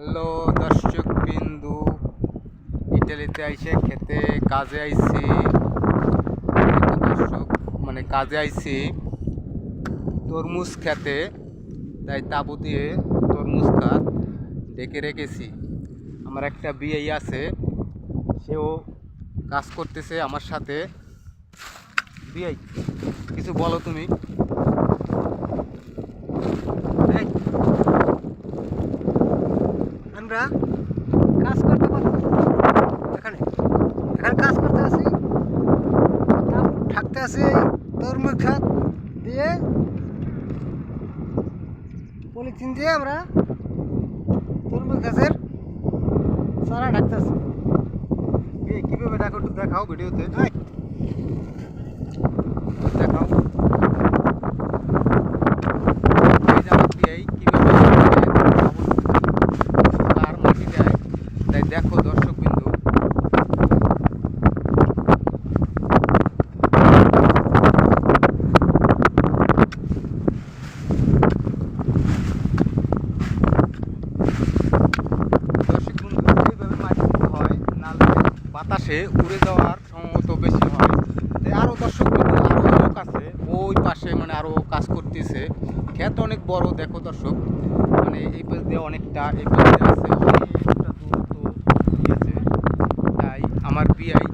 Hello দর্শক বিন্দু। ইটালিতে আইসে খেতে, কাজে আইছি দর্শক মানে কাজে আইছি তরমুজ খেতে, তাই তাবু দিয়ে তরমুজ খাত ডেকে রেখেছি। আমার একটা বিয়ে আছে, সেও কাজ করতেছে আমার সাথে। বিয়ে কিছু বলো তুমি এই, আমরা কাজ করতে পারব। এখানে এখানে কাজ করতে আসি। তারপর থাকতে আসি তরমুজ খাত দিয়ে, পলিথিন দিয়ে আমরা তরমুজ গাছের চারা ঢাকতে আসি। কীভাবে দেখো একটু দেখাও ভিডিওতে। দেখাও এই যে আমার বিয়ে কীভাবে তার মাটি দেয় তাই দেখো দর্শক বিন্দু দর্শক বন্ধু এইভাবে মাটি দিতে হয় নাহলে বাতাসে উড়ে যাওয়ার সম্ভবত বেশি হয়। তাই আরও দর্শক আরও লোক আছে, ওই পাশে মানে আরও কাজ করতেছে। ক্ষেত অনেক বড়, দেখো দর্শক। মানে এই পাশ দিয়ে অনেকটা, এই পাশ দিয়ে আছে অনেকটা দূরত্ব তাই আমার বিয়াই